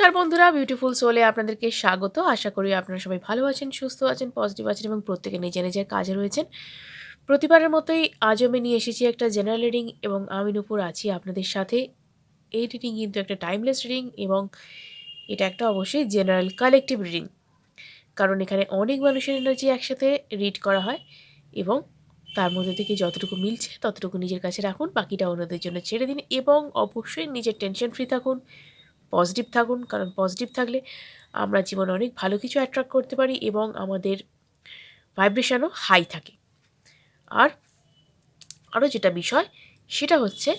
নমস্কার বন্ধুরা বিউটিফুল সোলে আপনাদেরকে স্বাগত। আশা করি আপনারা সবাই ভালো আছেন, সুস্থ আছেন পজিটিভ আছেন এবং প্রত্যেকে নিজের নিজের কাজে রয়েছেন। প্রতিবারের মতোই আজ আমি নিয়ে এসেছি একটা জেনারেল রিডিং এবং আমি নুপুর আছি আপনাদের সাথে। এই রিডিং কিন্তু একটা টাইমলেস রিডিং এবং এটা একটা অবশ্যই জেনারেল কালেকটিভ রিডিং কারণ এখানে অনেক মানুষের এনার্জি একসাথে রিড করা হয় এবং তার মধ্যে থেকে যতটুকু মিলছে ততটুকু নিজের কাছে রাখুন, বাকিটা অন্যদের জন্য ছেড়ে দিন এবং অবশ্যই নিজের টেনশন ফ্রি থাকুন। পজিটিভ থাকুন, কারণ পজিটিভ থাকলে আমরা জীবনে অনেক ভালো কিছু অ্যাট্রাক্ট করতে পারি এবং আমাদের ভাইব্রেশনও হাই থাকে। আর আরও যেটা বিষয়, সেটা হচ্ছে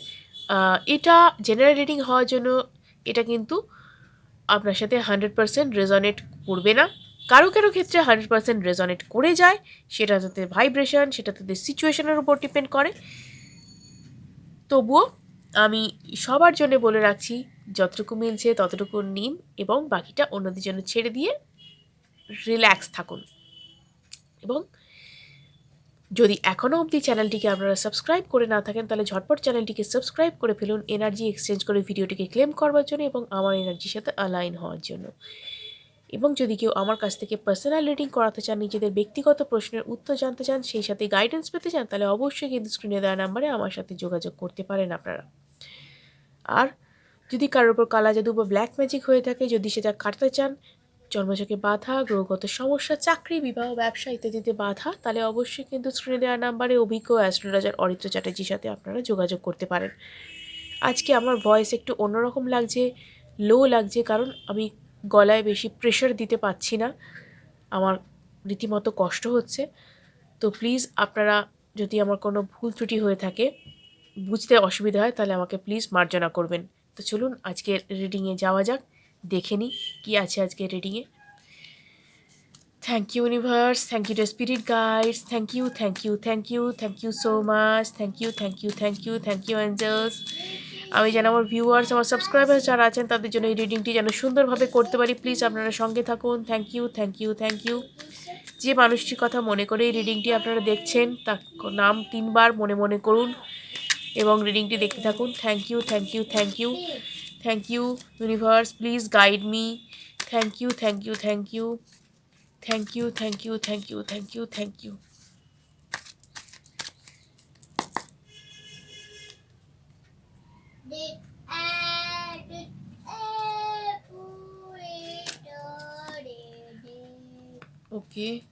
এটা জেনারেল রিডিং হওয়ার জন্য এটা কিন্তু আপনার সাথে হান্ড্রেড পারসেন্ট রেজনেট করবে না। কারও কারও ক্ষেত্রে হান্ড্রেড পারসেন্ট রেজনেট করে যায়, সেটা তাদের ভাইব্রেশন সেটা তাদের সিচুয়েশনের উপর ডিপেন্ড করে। তবুও আমি সবার জন্য বলে রাখছি, যতটুকু মিলছে ততটুকু নিন এবং বাকিটা অন্যদের জন্য ছেড়ে দিয়ে রিল্যাক্স থাকুন। এবং যদি এখনও অবধি চ্যানেলটিকে আপনারা সাবস্ক্রাইব করে না থাকেন, তাহলে ঝটপট চ্যানেলটিকে সাবস্ক্রাইব করে ফেলুন এনার্জি এক্সচেঞ্জ করে ভিডিওটিকে ক্লেম করবার জন্য এবং আমার এনার্জির সাথে অ্যালাইন হওয়ার জন্য। এবং যদি কেউ আমার কাছ থেকে পার্সোনাল রিডিং করাতে চান, নিজেদের ব্যক্তিগত প্রশ্নের উত্তর জানতে চান, সেই সাথে গাইডেন্স পেতে চান, তাহলে অবশ্যই কিন্তু স্ক্রিনে দেওয়া নাম্বারে আমার সাথে যোগাযোগ করতে পারেন আপনারা। আর যদি কারোর উপর কালা জাদু বা ব্ল্যাক ম্যাজিক হয়ে থাকে, যদি সেটা কাটতে চান জন্মচকে বাধা, গ্রহগত সমস্যা, চাকরি, বিবাহ, ব্যবসা ইত্যাদিতে বাধা, তাহলে অবশ্যই কিন্তু স্ক্রিনে দেওয়া নাম্বারে অভিজ্ঞ অ্যাস্ট্রোলজার অরিত্র চ্যাটার্জির সাথে আপনারা যোগাযোগ করতে পারেন। আজকে আমার ভয়েস একটু অন্যরকম লাগছে লো লাগছে, কারণ আমি গলায় বেশি প্রেশার দিতে পারছি না। আমার রীতিমতো কষ্ট হচ্ছে। তো প্লিজ আপনারা যদি আমার কোনো ভুল ত্রুটি হয়ে থাকে বুঝতে অসুবিধা হয়, তাহলে আমাকে প্লিজ মার্জনা করবেন। তো চলুন আজকে রিডিংয়ে যাওয়া যাক, দেখে নিই কী আছে আজকের রিডিংয়ে thank you universe thank you to spirit guides thank you thank you thank you thank you so much thank you thank you thank you thank you angels আমি যেন আমার ভিউয়ার্স আমার সাবস্ক্রাইবার যারা আছেন, তাদের জন্য এই রিডিংটি যেন সুন্দরভাবে করতে পারি। প্লিজ আপনারা সঙ্গে থাকুন। Thank you thank you thank you যে মানুষটির কথা মনে করে এই রিডিংটি আপনারা দেখছেন, তার নাম তিনবার মনে মনে করুন। এবং রিডিংটি দেখতে থাকুন thank you thank you thank you thank you universe please guide me thank you thank you thank you thank you thank you thank you thank you thank you The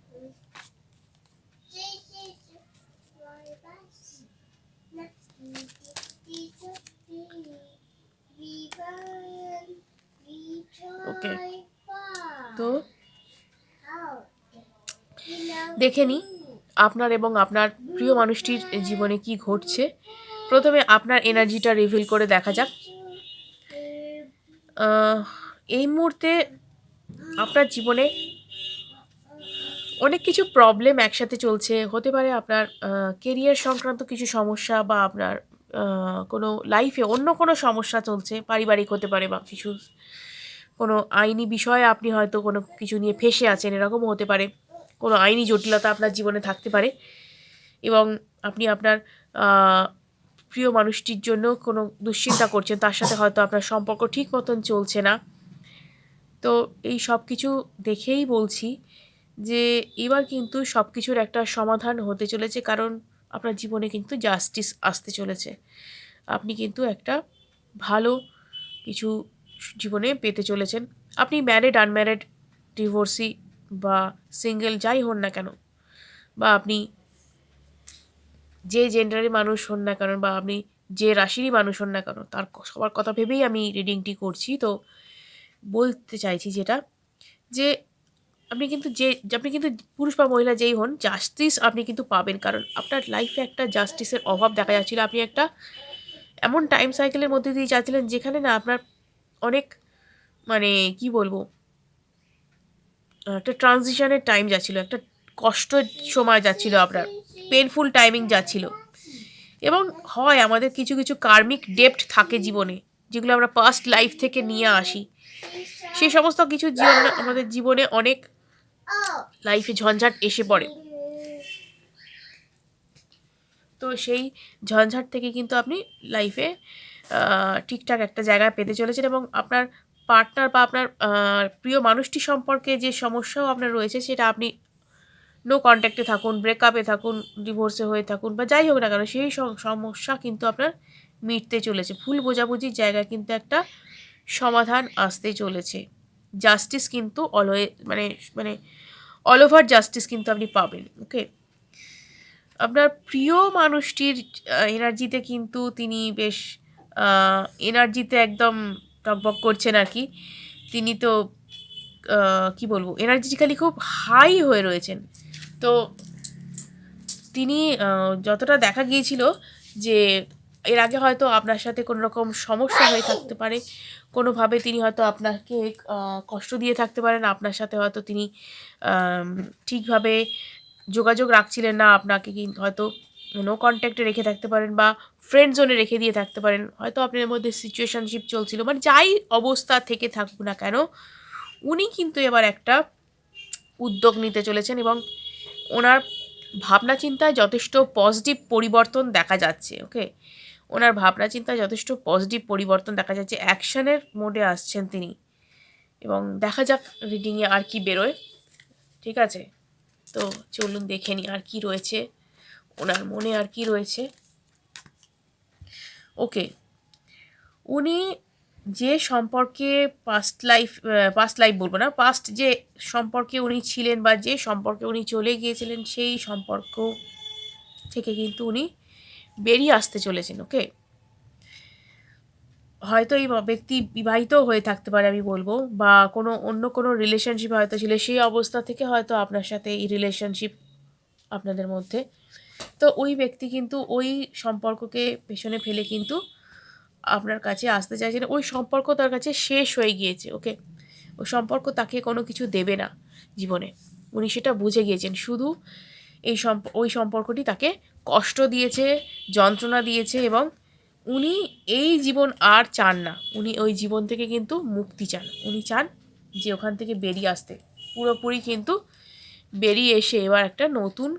দেখে নিই আপনার এবং আপনার প্রিয় মানুষটির জীবনে কি ঘটছে। প্রথমে আপনার এনার্জিটা রিভিল করে দেখা যাক। এই মুহূর্তে আপনার জীবনে অনেক কিছু প্রবলেম একসাথে চলছে। হতে পারে আপনার কেরিয়ার সংক্রান্ত কিছু সমস্যা বা আপনার কোনো লাইফে অন্য কোনো সমস্যা চলছে, পারিবারিক হতে পারে বা কিছু, কোনো আইনি বিষয়ে আপনি হয়তো কোনো কিছু নিয়ে ফেসে আছেন, এরকমও হতে পারে। কোনো আইনি জটিলতা আপনার জীবনে থাকতে পারে এবং আপনি আপনার প্রিয় মানুষটির জন্য কোনো দুশ্চিন্তা করছেন, তার সাথে হয়তো আপনার সম্পর্ক ঠিক মতন চলছে না। তো এই সব কিছু দেখেই বলছি যে এবার কিন্তু সব কিছুর একটা সমাধান হতে চলেছে, কারণ আপনার জীবনে কিন্তু জাস্টিস আসতে চলেছে। আপনি কিন্তু একটা ভালো কিছু জীবনে পেতে চলেছেন। আপনি ম্যারিড আনম্যারিড ডিভোর্সি বা সিঙ্গেল যাই হন না কেন, বা আপনি যে জেন্ডারের মানুষ হন না কেন, বা আপনি যে রাশিরই মানুষ হন না কেন, তার সবার কথা ভেবেই আমি রিডিংটি করছি। তো বলতে চাইছি যেটা, যে আপনি কিন্তু যে, আপনি কিন্তু পুরুষ বা মহিলা যেই হন জাস্টিস আপনি কিন্তু পাবেন। কারণ আপনার লাইফে একটা জাস্টিসের অভাব দেখা যাচ্ছিল। আপনি একটা এমন টাইম সাইকেলের মধ্যে দিয়ে যাচ্ছিলেন, যেখানে না আপনার অনেক মানে কি বলব একটা ট্রানজিশনের টাইম যাচ্ছিল, একটা কষ্টের সময় যাচ্ছিল, আপনার পেনফুল টাইমিং যাচ্ছিল। এবং হয় আমাদের কিছু কিছু কার্মিক ডেপ্ট থাকে জীবনে, যেগুলো আমরা পাস্ট লাইফ থেকে নিয়ে আসি। সেই সমস্ত কিছু জীবন আমাদের জীবনে অনেক লাইফে ঝঞ্ঝাট এসে পড়ে। তো সেই ঝঞ্ঝাট থেকে কিন্তু আপনি লাইফে ঠিকঠাক একটা জায়গায় পেতে চলেছেন এবং আপনার পার্টনার বা আপনার প্রিয় মানুষটি সম্পর্কে যে সমস্যাও আপনার রয়েছে, সেটা আপনি নো কন্ট্যাক্টে থাকুন ব্রেকআপে থাকুন ডিভোর্সে হয়ে থাকুন বা যাই হোক না কেন, সেই সমস্যা কিন্তু আপনার মিটতে চলেছে। ভুল বোঝাবুঝির জায়গায় কিন্তু একটা সমাধান আসতে চলেছে। জাস্টিস কিন্তু অলওয়ে মানে মানে অল ওভার জাস্টিস কিন্তু আপনি পাবেন ওকে আপনার প্রিয় মানুষটির এনার্জিতে কিন্তু তিনি বেশ এনার্জিতে একদম টকবক করছেন আর কি। তিনি তো কি বলব এনার্জিটিক্যালি খুব হাই হয়ে রয়েছেন। তো তিনি যতটা দেখা গিয়েছিল যে এর আগে হয়তো আপনার সাথে কোনো রকম সমস্যা হয়ে থাকতে পারে, কোনোভাবে তিনি হয়তো আপনাকে কষ্ট দিয়ে থাকতে পারেন, আপনার সাথে হয়তো তিনি ঠিকভাবে যোগাযোগ রাখছিলেন না, আপনাকে কি হয়তো নো কন্ট্যাক্টে রেখে থাকতে পারেন বা ফ্রেন্ড জোনে রেখে দিয়ে থাকতে পারেন। হয়তো আপনার মধ্যে সিচুয়েশনশিপ চলছিল মানে যাই অবস্থা থেকে থাকুক না কেন, উনি কিন্তু এবার একটা উদ্যোগ নিতে চলেছেন এবং ওনার ভাবনা চিন্তায় যথেষ্ট পজিটিভ পরিবর্তন দেখা যাচ্ছে ওকে ওনার ভাবনা চিন্তায় যথেষ্ট পজিটিভ পরিবর্তন দেখা যাচ্ছে অ্যাকশনের মোডে আসছেন তিনি। এবং দেখা যাক রিডিংয়ে আর কি বেরোয়, ঠিক আছে? তো চলুন দেখে নিই আর কি রয়েছে। ওনার মনে আর কি রয়েছে? ওকে উনি যে সম্পর্কে পাস্ট লাইফ পাস্ট লাইফ বলব না পাস্ট যে সম্পর্কে উনি ছিলেন বা যে সম্পর্কে উনি চলে গিয়েছিলেন, সেই সম্পর্ক থেকে কিন্তু উনি বেরিয়ে আসতে চলেছেন ওকে হয়তো এই ব্যক্তি বিবাহিত হয়ে থাকতে পারে আমি বলব, বা কোনো অন্য কোনো রিলেশনশিপ হয়তো ছিল, সেই অবস্থা থেকে হয়তো আপনার সাথে এই রিলেশনশিপ আপনাদের মধ্যে তো ওই ব্যক্তি কিন্তু ওই সম্পর্ককে পেছনে ফেলে কিন্তু আপনার কাছে আসতে চাইছেন ওই সম্পর্ক তার কাছে শেষ হয়ে গিয়েছে, ওকে? ওই সম্পর্ক তাকে কোনো কিছু দেবে না জীবনে। উনি সেটা বুঝে গিয়েছেন। শুধু এই সম্প, ওই সম্পর্কটি তাকে কষ্ট দিয়েছে, যন্ত্রণা দিয়েছে এবং উনি এই জীবন আর চান না। উনি ওই জীবন থেকে কিন্তু মুক্তি চান। উনি চান যে ওখান থেকে বেরিয়ে আসতে। পুরোপুরি কিন্তু বেরিয়ে এসে এবার একটা নতুন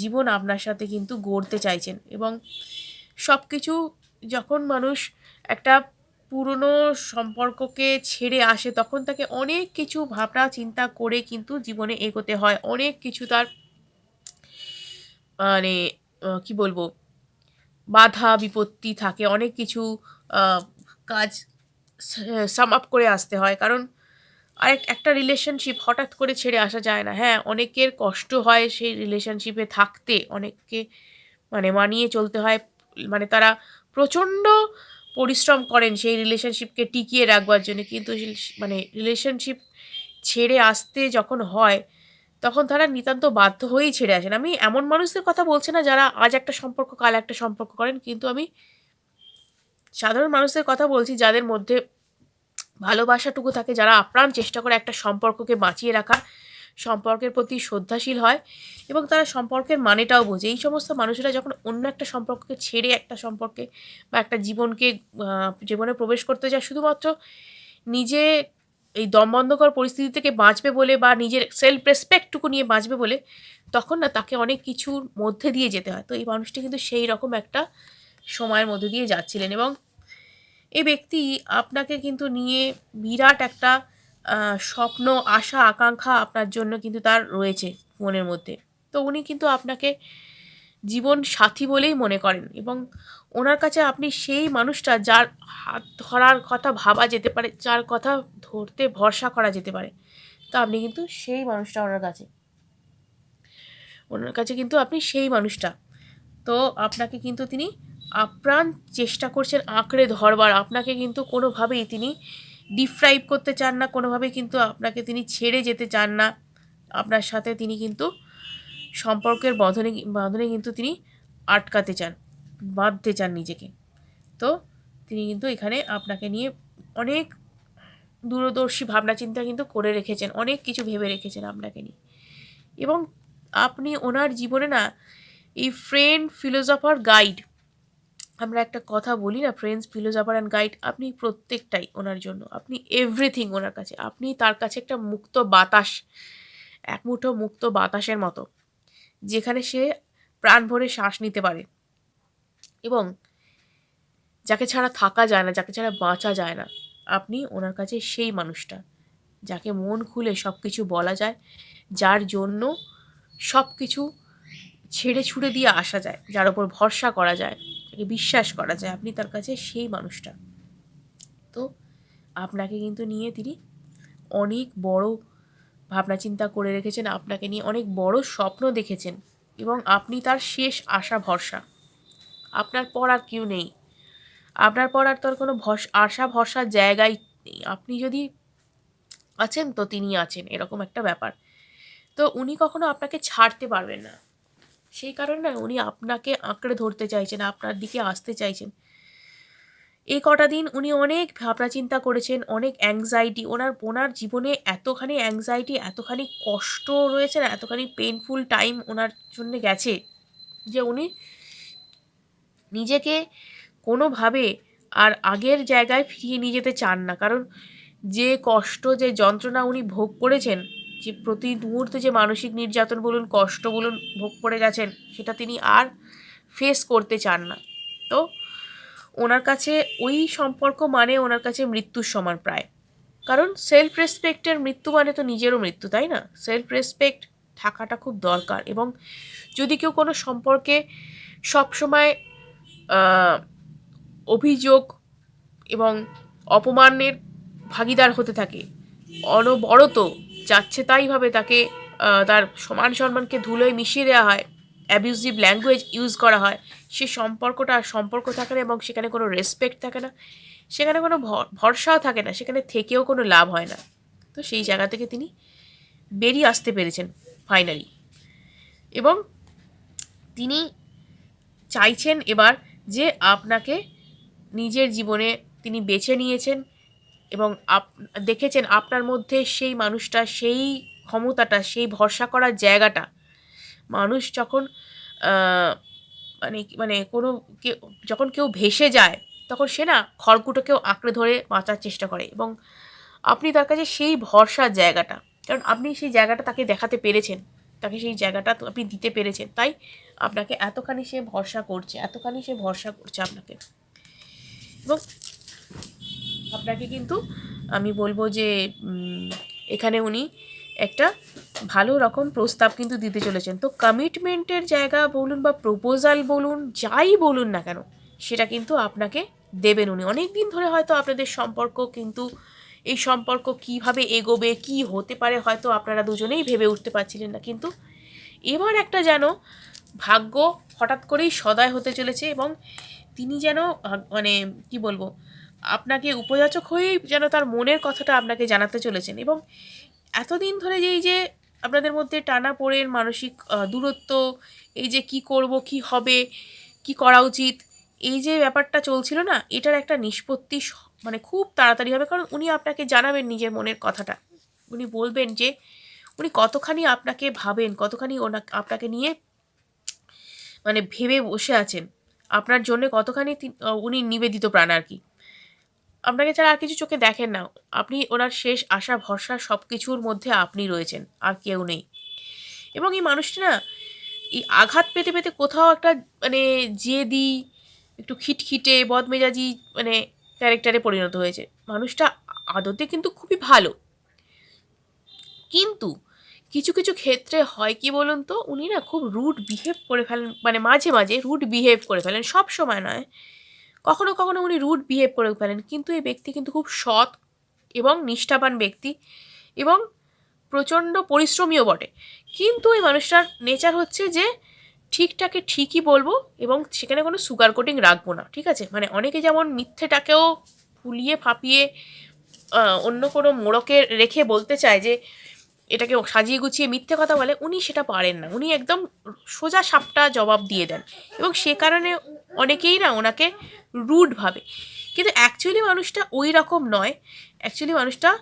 জীবন আপনার সাথে কিন্তু গড়তে চাইছেন। এবং সব কিছু যখন মানুষ একটা পুরনো সম্পর্ককে ছেড়ে আসে, তখন তাকে অনেক কিছু ভাবনা চিন্তা করে কিন্তু জীবনে এগোতে হয়। অনেক কিছু তার মানে কি বলব, বাধা বিপত্তি থাকে। অনেক কিছু কাজ সাম আপ করে আসতে হয়। কারণ আরেক একটা রিলেশনশিপ হঠাৎ করে ছেড়ে আসা যায় না। হ্যাঁ অনেকের কষ্ট হয় সেই রিলেশনশিপে থাকতে, অনেককে মানে মানিয়ে চলতে হয়। মানে তারা প্রচণ্ড পরিশ্রম করেন সেই রিলেশনশিপকে টিকিয়ে রাখবার জন্য। কিন্তু মানে রিলেশনশিপ ছেড়ে আসতে যখন হয়, তখন তারা নিতান্ত বাধ্য হয়েই ছেড়ে আসেন। আমি এমন মানুষদের কথা বলছি না যারা আজ একটা সম্পর্ক, কাল একটা সম্পর্ক করেন। কিন্তু আমি সাধারণ মানুষদের কথা বলছি যাদের মধ্যে ভালোবাসাটুকু থাকে, যারা আপ্রাণ চেষ্টা করে একটা সম্পর্ককে বাঁচিয়ে রাখা সম্পর্কের প্রতি শ্রদ্ধাশীল হয় এবং তারা সম্পর্কের মানেটাও বোঝে। এই সমস্ত মানুষেরা যখন অন্য একটা সম্পর্ককে ছেড়ে একটা সম্পর্কে বা একটা জীবনকে জীবনে প্রবেশ করতে যায়, শুধুমাত্র নিজে এই দমবন্ধকর পরিস্থিতি থেকে বাঁচবে বলে বা নিজের সেলফ রেসপেক্টটুকু নিয়ে বাঁচবে বলে তখন না তাকে অনেক কিছুর মধ্যে দিয়ে যেতে হয়। তো এই মানুষটি কিন্তু সেই রকম একটা সময়ের মধ্যে দিয়ে যাচ্ছিলেন এবং এই ব্যক্তি আপনাকে কিন্তু নিয়ে বিরাট একটা স্বপ্ন, আশা, আকাঙ্ক্ষা আপনার জন্য কিন্তু তার রয়েছে মনের মধ্যে। তো উনি কিন্তু আপনাকে জীবন সাথী বলেই মনে করেন এবং ওনার কাছে আপনি সেই মানুষটা যার হাত ধরার কথা ভাবা যেতে পারে, যার কথা ধরতে ভরসা করা যেতে পারে, তো আপনি কিন্তু সেই মানুষটা ওনার কাছে। ওনার কাছে কিন্তু আপনি সেই মানুষটা। তো আপনাকে কিন্তু তিনি আপ্রাণ চেষ্টা করছেন আঁকড়ে ধরবার। আপনাকে কিন্তু কোনোভাবেই তিনি ডিফ্রাইভ করতে চান না, কোনোভাবেই কিন্তু আপনাকে তিনি ছেড়ে যেতে চান না। আপনার সাথে তিনি কিন্তু সম্পর্কের বন্ধনে বাঁধনে কিন্তু তিনি আটকাতে চান, বাঁধতে চান নিজেকে। তো তিনি কিন্তু এখানে আপনাকে নিয়ে অনেক দূরদর্শী ভাবনা চিন্তা কিন্তু করে রেখেছেন, অনেক কিছু ভেবে রেখেছেন আপনাকে নিয়ে। এবং আপনি ওনার জীবনে না, এই ফ্রেন্ড ফিলোজফার গাইড আমরা একটা কথা বলি না ফ্রেন্ডস ফিলোজফার অ্যান্ড গাইড আপনি প্রত্যেকটাই ওনার জন্য। আপনি এভরিথিং ওনার কাছে। আপনি তার কাছে একটা মুক্ত বাতাস, এক মুঠো মুক্ত বাতাসের মতো, যেখানে সে প্রাণ ভরে শ্বাস নিতে পারে। এবং যাকে ছাড়া থাকা যায় না, যাকে ছাড়া বাঁচা যায় না, আপনি ওনার কাছে সেই মানুষটা, যাকে মন খুলে সব কিছু বলা যায়, যার জন্য সব কিছু ছেড়ে ছুড়ে দিয়ে আসা যায়, যার ওপর ভরসা করা যায়। বিশ্বাস করা যায় আপনি তার কাছে সেই মানুষটা। তো আপনাকে কিন্তু নিয়ে তিনি অনেক বড় ভাবনা চিন্তা করে রেখেছেন, আপনাকে নিয়ে অনেক বড় স্বপ্ন দেখেছেন এবং আপনি তার শেষ আশা ভরসা। আপনার পর আর কেউ নেই। আপনার পর আর তোর কোনো ভস, আশা ভরসার জায়গাই নেই। আপনি যদি আছেন তো তিনি আছেন, এরকম একটা ব্যাপার। তো উনি কখনো আপনাকে ছাড়তে পারবেন না। সেই কারণে না উনি আপনাকে আঁকড়ে ধরতে চাইছেন, আপনার দিকে আসতে চাইছেন। এই কটা দিন উনি অনেক ভাবনা চিন্তা করেছেন, অনেক অ্যাংজাইটি ওনার ওনার জীবনে এতখানি অ্যাংজাইটি এতখানি কষ্ট রয়েছে না, এতখানি পেনফুল টাইম ওনার জন্য গেছে যে উনি নিজেকে কোনোভাবে আর আগের জায়গায় ফিরিয়ে নিয়ে যেতে চান না। কারণ যে কষ্ট, যে যন্ত্রণা উনি ভোগ করেছেন যে প্রতি মুহূর্তে যে মানসিক নির্যাতন বলুন, কষ্ট বলুন, ভোগ করে গেছেন, সেটা তিনি আর ফেস করতে চান না। তো ওনার কাছে ওই সম্পর্ক মানে ওনার কাছে মৃত্যুর সমান প্রায়। কারণ সেলফ রেসপেক্টের মৃত্যু মানে তো নিজেরও মৃত্যু, তাই না? সেলফ রেসপেক্ট থাকাটা খুব দরকার এবং যদি কেউ কোনো সম্পর্কে সবসময় অভিযোগ এবং অপমানের ভাগিদার হতে থাকে, অনবরত যাচ্ছে তাইভাবে তাকে তার সমান সম্মানকে ধুলোয় মিশিয়ে দেওয়া হয় অ্যাবিউজিভ ল্যাঙ্গুয়েজ ইউজ করা হয়। সে সম্পর্কটা আর সম্পর্ক থাকে না এবং সেখানে কোনো রেসপেক্ট থাকে না। সেখানে কোনো ভরসাও থাকে না। সেখানে থেকেও কোনো লাভ হয় না। তো সেই জায়গা থেকে তিনি বেরিয়ে আসতে পেরেছেন ফাইনালি এবং তিনি চাইছেন এবার যে আপনাকে নিজের জীবনে তিনি বেছে নিয়েছেন এবং আপ, দেখেছেন আপনার মধ্যে সেই মানুষটা, সেই ক্ষমতাটা, সেই ভরসা করার জায়গাটা। মানুষ যখন মানে মানে কোনো কেউ, যখন কেউ ভেসে যায়, তখন সে না খড়কুটোকেও আঁকড়ে ধরে বাঁচার চেষ্টা করে এবং আপনি তার কাছে সেই ভরসার জায়গাটা, কারণ আপনি সেই জায়গাটা তাকে দেখাতে পেরেছেন, তাকে সেই জায়গাটা আপনি দিতে পেরেছেন, তাই আপনাকে এতখানি সে ভরসা করছে, এতখানি সে ভরসা করছে আপনাকে। এবং আপনাকে কিন্তু আমি বলব যে এখানে উনি একটা ভালো রকম প্রস্তাব কিন্তু দিতে চলেছেন। তো কমিটমেন্টের জায়গা বলুন বা প্রপোজাল বলুন, যাই বলুন না কেন, সেটা কিন্তু আপনাকে দেবেন উনি। অনেক দিন ধরে হয়তো আপনাদের সম্পর্ক কিন্তু, এই সম্পর্ক কীভাবে এগোবে, কি হতে পারে, হয়তো আপনারা দুজনেই ভেবে উঠতে পারছিলেন না। কিন্তু এবার একটা যেন ভাগ্য হঠাৎ করেই সদয় হতে চলেছে এবং তিনি যেন মানে কি বলব আপনাকে উপযাচক হয়েই যেন তার মনের কথাটা আপনাকে জানাতে চলেছেন এবং এতদিন ধরে যে এই যে আপনাদের মধ্যে টানা পড়েন মানসিক দূরত্ব, এই যে কি করব, কি হবে, কি করা উচিত, এই যে ব্যাপারটা চলছিল না, এটার একটা নিষ্পত্তি মানে খুব তাড়াতাড়ি হবে। কারণ উনি আপনাকে জানাবেন নিজের মনের কথাটা। উনি বলবেন যে, উনি কতখানি আপনাকে ভাবেন, কতখানি ওনা, আপনাকে নিয়ে মানে ভেবে বসে আছেন। আপনার জন্য কতখানি উনি নিবেদিত প্রাণ আর কি। আপনাকে ছাড়া আর কিছু চোখে দেখেন না। আপনি ওনার শেষ আশা, ভরসা সব কিছুর মধ্যে আপনি রয়েছেন, আর কেউ নেই। এবং এই মানুষটি না, এই আঘাত পেতে পেতে কোথাও একটা মানে জেদি, একটু খিটখিটে, বদমেজাজি মানে ক্যারেক্টারে পরিণত হয়েছে। মানুষটা আদতে কিন্তু খুবই ভালো। কিন্তু কিছু কিছু ক্ষেত্রে হয় কি বলুন তো, উনি না খুব রুড বিহেভ করে ফেলেন মানে মাঝে মাঝে রুড বিহেভ করে ফেলেন। সব সময় নয় কখনো কখনো উনি রুড বিহেভ করে ফেলেন। কিন্তু এই ব্যক্তি কিন্তু খুব সৎ এবং নিষ্ঠাবান ব্যক্তি এবং প্রচণ্ড পরিশ্রমীও বটে। কিন্তু এই মানুষটার নেচার হচ্ছে যে ঠিকটাকে ঠিকই বলব এবং সেখানে কোনো সুগার কোটিং রাখব না, ঠিক আছে? মানে অনেকে যেমন মিথ্যেটাকেও ফুলিয়ে ফাঁপিয়ে অন্য কোনো মোড়কে রেখে বলতে চায় যে এটাকে সাজিয়ে গুছিয়ে মিথ্যে কথা বলে, উনি সেটা পারেন না। উনি একদম সোজা সাপটা জবাব দিয়ে দেন। এবং সে কারণে অনেকেই না ওনাকে রুড ভাবে। কিন্তু অ্যাকচুয়ালি মানুষটা ওই রকম নয়। অ্যাকচুয়ালি মানুষটা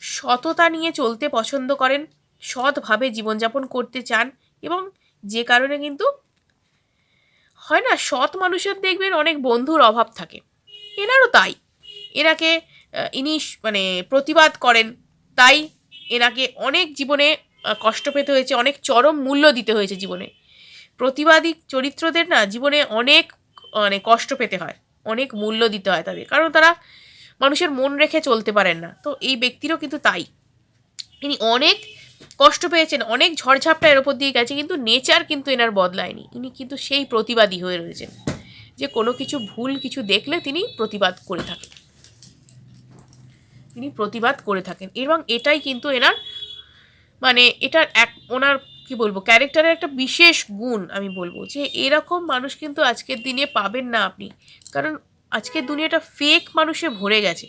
সততা নিয়ে চলতে পছন্দ করেন, সৎভাবে জীবনযাপন করতে চান এবং যে কারণে কিন্তু হয় না, সৎ মানুষের দেখবেন অনেক বন্ধুর অভাব থাকে। এনারও তাই। এনাকে ইনি মানে প্রতিবাদ করেন। তাই এনাকে অনেক জীবনে কষ্ট পেতে হয়েছে, অনেক চরম মূল্য দিতে হয়েছে জীবনে। প্রতিবাদী চরিত্রদের না জীবনে অনেক মানে কষ্ট পেতে হয়। অনেক মূল্য দিতে হয় তাদের। কারণ তারা মানুষের মন রেখে চলতে পারেন না। তো এই ব্যক্তিরও কিন্তু তাই। তিনি অনেক কষ্ট পেয়েছেন, অনেক ঝড়ঝাপটা এর ওপর দিয়ে গেছে, কিন্তু নেচার কিন্তু এনার বদলায়নি। ইনি কিন্তু সেই প্রতিবাদী হয়ে রয়েছেন। যে কোনো কিছু ভুল কিছু দেখলে তিনি প্রতিবাদ করে থাকেন। তিনি প্রতিবাদ করে থাকেন। এবং এটাই কিন্তু এনার মানে এটার এক, ওনার কি বলব ক্যারেক্টারের একটা বিশেষ গুণ আমি বলব যে, এরকম মানুষ কিন্তু আজকের দিনে পাবেন না আপনি। কারণ আজকের দুনিয়াটা ফেক মানুষে ভরে গেছে।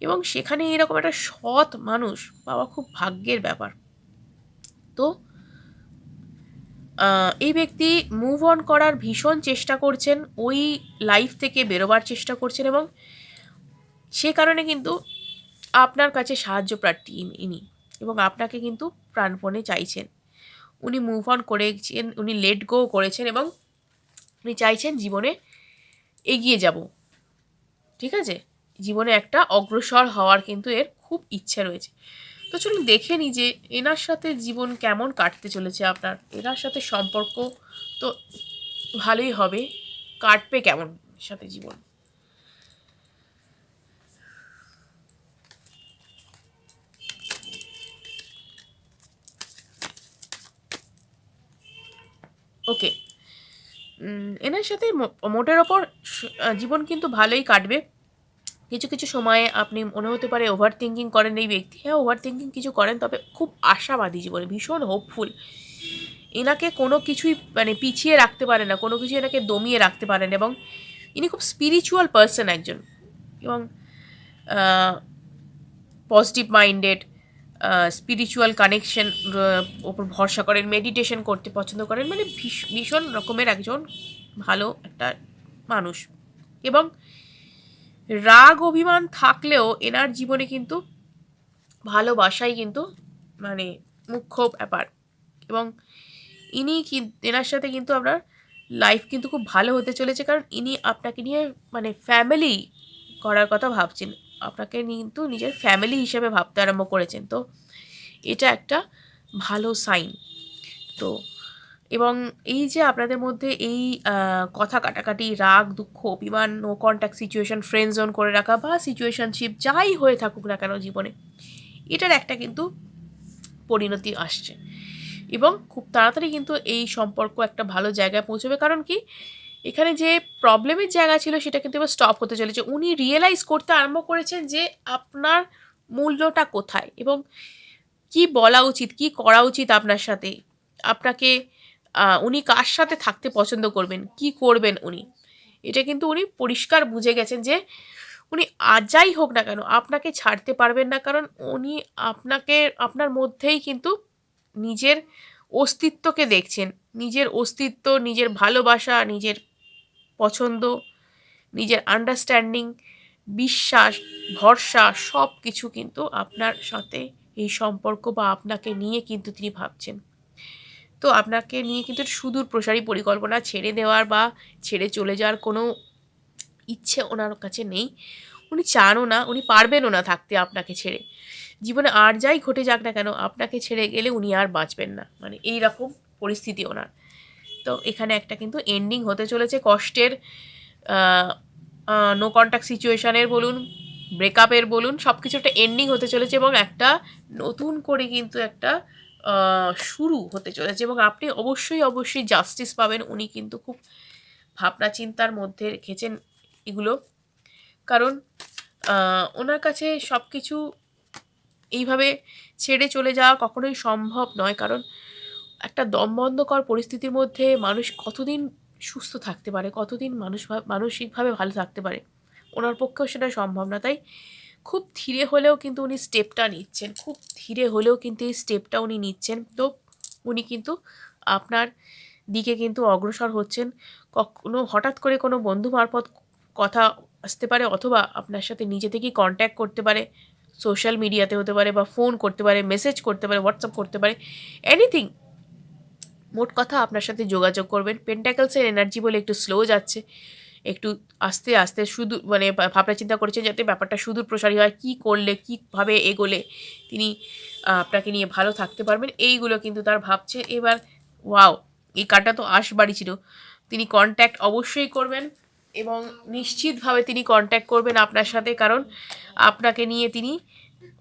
এবং সেখানে এরকম একটা সৎ মানুষ পাওয়া খুব ভাগ্যের ব্যাপার। তো এই ব্যক্তি মুভ অন করার ভীষণ চেষ্টা করছেন, ওই লাইফ থেকে বেরোবার চেষ্টা করছেন এবং সে কারণে কিন্তু আপনার কাছে সাহায্য প্রার্থী ইনি- এবং আপনাকে কিন্তু প্রাণপণে চাইছেন। উনি মুভ অন করেছেন, উনি লেট গো করেছেন এবং উনি চাইছেন জীবনে এগিয়ে যাব। ঠিক আছে? জীবনে একটা অগ্রসর হওয়ার কিন্তু এর খুব ইচ্ছে রয়েছে। তো চলুন দেখে নিই যে এনার সাথে জীবন কেমন কাটতে চলেছে আপনার? এনার সাথে সম্পর্ক তো ভালোই হবে, কাটবে কেমন সাথে জীবন? ওকে এনার সাথে মোটের ওপর জীবন কিন্তু ভালোই কাটবে। কিছু কিছু সময়ে আপনি মনে হতে পারে ওভার থিঙ্কিং করেন এই ব্যক্তি। হ্যাঁ ওভার থিঙ্কিং কিছু করেন, তবে খুব আশাবাদী জীবনে, ভীষণ হোপফুল এনাকে কোনো কিছুই মানে পিছিয়ে রাখতে পারে না, কোনো কিছু এনাকে দমিয়ে রাখতে পারেন এবং ইনি খুব স্পিরিচুয়াল পার্সন একজন। এবং পজিটিভ মাইন্ডেড স্পিরিচুয়াল কানেকশন ওপর ভরসা করেন মেডিটেশন করতে পছন্দ করেন মানে ভীষ- ভীষণ রকমের একজন ভালো একটা মানুষ। এবং রাগ অভিমান থাকলেও এনার জীবনে কিন্তু ভালোবাসাই কিন্তু মানে মুখ্য ব্যাপার। এবং ইনি কি এনার সাথে কিন্তু আপনার লাইফ কিন্তু খুব ভালো হতে চলেছে, কারণ ইনি আপনাকে নিয়ে মানে ফ্যামিলি করার কথা ভাবছেন। আপনাকে কিন্তু নিজের ফ্যামিলি হিসেবে ভাবতে আরম্ভ করেছেন। তো এটা একটা ভালো সাইন তো এবং এই যে আপনাদের মধ্যে এই কথা কাটাকাটি, রাগ, দুঃখ, অভিমান no contact situation friend zone করে রাখা বা সিচুয়েশনশিপ যাই হয়ে থাকুক না কেন জীবনে, এটার একটা কিন্তু পরিণতি আসছে। এবং খুব তাড়াতাড়ি কিন্তু এই সম্পর্ক একটা ভালো জায়গায় পৌঁছবে। কারণ কি? এখানে যে প্রবলেমের জায়গা ছিল সেটা কিন্তু এবার স্টপ হতে চলেছে। উনি রিয়েলাইজ করতে আরম্ভ করেছেন যে আপনার মূল্যটা কোথায় এবং কি বলা উচিত, কি করা উচিত আপনার সাথে? আপনাকে উনি কার সাথে থাকতে পছন্দ করবেন? কি করবেন উনি? এটা কিন্তু উনি পরিষ্কার বুঝে গেছেন যে উনি আজ যাই হোক না কেন আপনাকে ছাড়তে পারবেন না কারণ উনি আপনাকে, আপনার মধ্যেই কিন্তু নিজের অস্তিত্বকে দেখছেন। নিজের অস্তিত্ব, নিজের ভালোবাসা, নিজের পছন্দ, নিজের আন্ডারস্ট্যান্ডিং বিশ্বাস, ভরসা সব কিছু কিন্তু আপনার সাথে এই সম্পর্ক বা আপনাকে নিয়ে কিন্তু তিনি ভাবছেন। তো আপনাকে নিয়ে কিন্তু সুদূর প্রসারী পরিকল্পনা ছেড়ে দেওয়ার বা ছেড়ে চলে যাওয়ার কোনো ইচ্ছে ওনার কাছে নেই। উনি চানও না, উনি পারবেনও না থাকতে আপনাকে ছেড়ে। জীবনে আর যাই ঘটে যাক না কেন, আপনাকে ছেড়ে গেলে উনি আর বাঁচবেন না। মানে এই রকম পরিস্থিতি ওনার। তো এখানে একটা কিন্তু এন্ডিং হতে চলেছে কষ্টের নো কন্ট্যাক্ট সিচুয়েশনের বলুন ব্রেকআপের বলুন সব কিছু একটা এন্ডিং হতে চলেছে এবং একটা নতুন করে কিন্তু একটা শুরু হতে চলেছে এবং আপনি অবশ্যই অবশ্যই জাস্টিস পাবেন। উনি কিন্তু খুব ভাবনা চিন্তার মধ্যে রেখেছেন এগুলো। কারণ ওনার কাছে সব কিছু এইভাবে ছেড়ে চলে যাওয়া কখনোই সম্ভব নয়। কারণ একটা দমবন্ধকর পরিস্থিতির মধ্যে মানুষ কতদিন সুস্থ থাকতে পারে? কতদিন মানুষ মানসিকভাবে ভালো থাকতে পারে? ওনার পক্ষেও সেটা সম্ভব না। তাই খুব ধীরে হলেও কিন্তু উনি স্টেপটা নিচ্ছেন। খুব ধীরে হলেও কিন্তু এই স্টেপটা উনি নিচ্ছেন। তো উনি কিন্তু আপনার দিকে কিন্তু অগ্রসর হচ্ছেন। কখনো হঠাৎ করে কোনো বন্ধু মারফত কথা আসতে পারে অথবা আপনার সাথে নিজে থেকেই কন্ট্যাক্ট করতে পারে। সোশ্যাল মিডিয়াতে হতে পারে বা ফোন করতে পারে মেসেজ করতে পারে হোয়াটসঅ্যাপ করতে পারে এনিথিং মোট কথা আপনার সাথে যোগাযোগ করবেন। পেন্টাকেলসের এনার্জি বলে একটু স্লো যাচ্ছে। একটু আস্তে আস্তে শুধু মানে ভাবনা চিন্তা করেছেন যাতে ব্যাপারটা সুদূর প্রসারী হয়, কী করলে, কীভাবে এগোলে তিনি আপনাকে নিয়ে ভালো থাকতে পারবেন। এইগুলো কিন্তু তার ভাবছে। এবার ওয়াও এই কার্ডটা তো আশ বাড়ি ছিল। তিনি কন্ট্যাক্ট অবশ্যই করবেন এবং নিশ্চিতভাবে তিনি কন্ট্যাক্ট করবেন আপনার সাথে। কারণ আপনাকে নিয়ে তিনি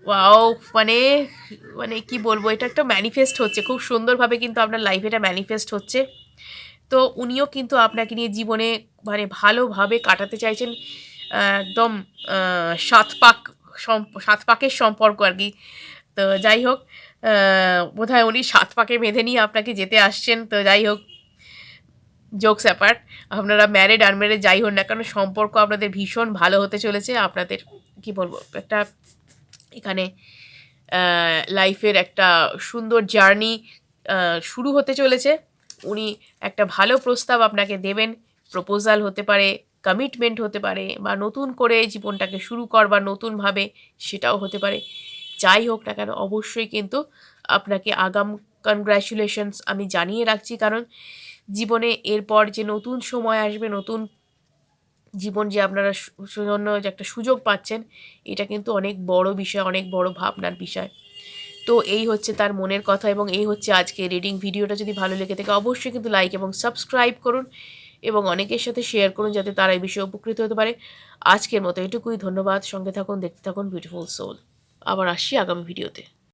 ওয়াও মানে মানে কি বলব, এটা একটা ম্যানিফেস্ট হচ্ছে। খুব সুন্দরভাবে কিন্তু আপনার লাইফে এটা ম্যানিফেস্ট হচ্ছে। তো উনিও কিন্তু আপনাকে নিয়ে জীবনে মানে ভালোভাবে কাটাতে চাইছেন, একদম সাত পাক সাত পাকের সম্পর্ক আর কি। তো যাই হোক বোধ হয় উনি সাত পাকে বেঁধে নিয়ে আপনাকে যেতে আসছেন। তো যাই হোক জোকস অ্যাপার্ট আপনারা ম্যারেড আনম্যারেড যাই হোক না কেন, সম্পর্ক আপনাদের ভীষণ ভালো হতে চলেছে। আপনাদের, কি বলব, একটা এখানে লাইফের একটা সুন্দর জার্নি শুরু হতে চলেছে। উনি একটা ভালো প্রস্তাব আপনাকে দেবেন, প্রপোজাল হতে পারে কমিটমেন্ট হতে পারে, বা নতুন করে জীবনটাকে শুরু কর বা নতুনভাবে সেটাও হতে পারে। যাই হোক না কেন, অবশ্যই কিন্তু আপনাকে আগাম কনগ্র্যাচুলেশনস আমি জানিয়ে রাখছি, কারণ জীবনে এরপর যে নতুন সময় আসবে, নতুন জীবন যে আপনারা সুজন্য যে একটা সুযোগ পাচ্ছেন, এটা কিন্তু অনেক বড় বিষয়, অনেক বড় ভাবনার বিষয়। তো এই হচ্ছে তার মনের কথা এবং এই হচ্ছে আজকে রিডিং ভিডিওটা যদি ভালো লেগে থাকে, অবশ্যই কিন্তু লাইক এবং সাবস্ক্রাইব করুন এবং অনেকের সাথে শেয়ার করুন যাতে তারা এই বিষয়ে উপকৃত হতে পারে। আজকের মতো এটুকুই, ধন্যবাদ। সঙ্গে থাকুন, দেখতে থাকুন বিউটিফুল সোল আবার আসছি আগামী ভিডিওতে